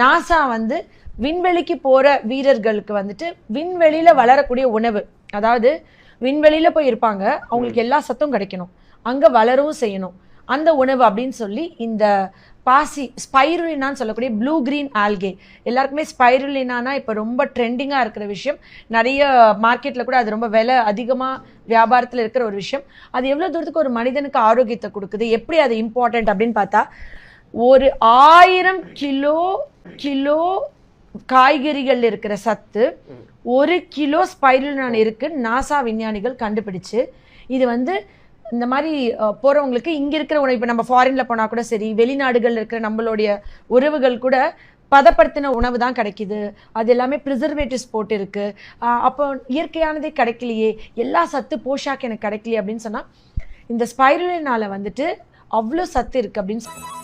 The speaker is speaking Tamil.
நாசா வந்து விண்வெளிக்கு போற வீரர்களுக்கு வந்துட்டு விண்வெளியில வளரக்கூடிய உணவு அதாவது விண்வெளியில போய் இருப்பாங்க அவங்களுக்கு எல்லா சத்தும் கிடைக்கணும். அங்க வளரவும் செய்யணும். அந்த உணவு அப்படின்னு சொல்லி இந்த பாசி ஸ்பைருலினான்னு சொல்லக்கூடிய ப்ளூ கிரீன் ஆல்கே. எல்லாருக்குமே ஸ்பைருலினானா இப்போ ரொம்ப ட்ரெண்டிங்காக இருக்கிற விஷயம். நிறைய மார்க்கெட்டில் கூட அது ரொம்ப விலை அதிகமாக வியாபாரத்தில் இருக்கிற ஒரு விஷயம். அது எவ்வளோ தூரத்துக்கு ஒரு மனிதனுக்கு ஆரோக்கியத்தை கொடுக்குது? எப்படி அது இம்பார்ட்டன்ட் அப்படின்னு பார்த்தா ஒரு ஆயிரம் கிலோ கிலோ காய்கறிகள் இருக்கிற சத்து ஒரு கிலோ ஸ்பைருலினான் இருக்கு. நாசா விஞ்ஞானிகள் கண்டுபிடிச்சு இது வந்து இந்த மாதிரி போகிறவங்களுக்கு இங்கே இருக்கிற உணவு இப்போ நம்ம ஃபாரின்ல போனால் கூட சரி வெளிநாடுகளில் இருக்கிற நம்மளுடைய உறவுகள் கூட பதப்படுத்தின உணவு தான் கிடைக்குது. அது எல்லாமே ப்ரிசர்வேட்டிவ்ஸ் போட்டு இருக்குது அப்போ இயற்கையானதே கிடைக்கலையே. எல்லா சத்து போஷாக்கு எனக்கு கிடைக்கலையே அப்படின்னு சொன்னால் இந்த ஸ்பைரலினால் வந்துட்டு அவ்வளோ சத்து இருக்குது அப்படின்னு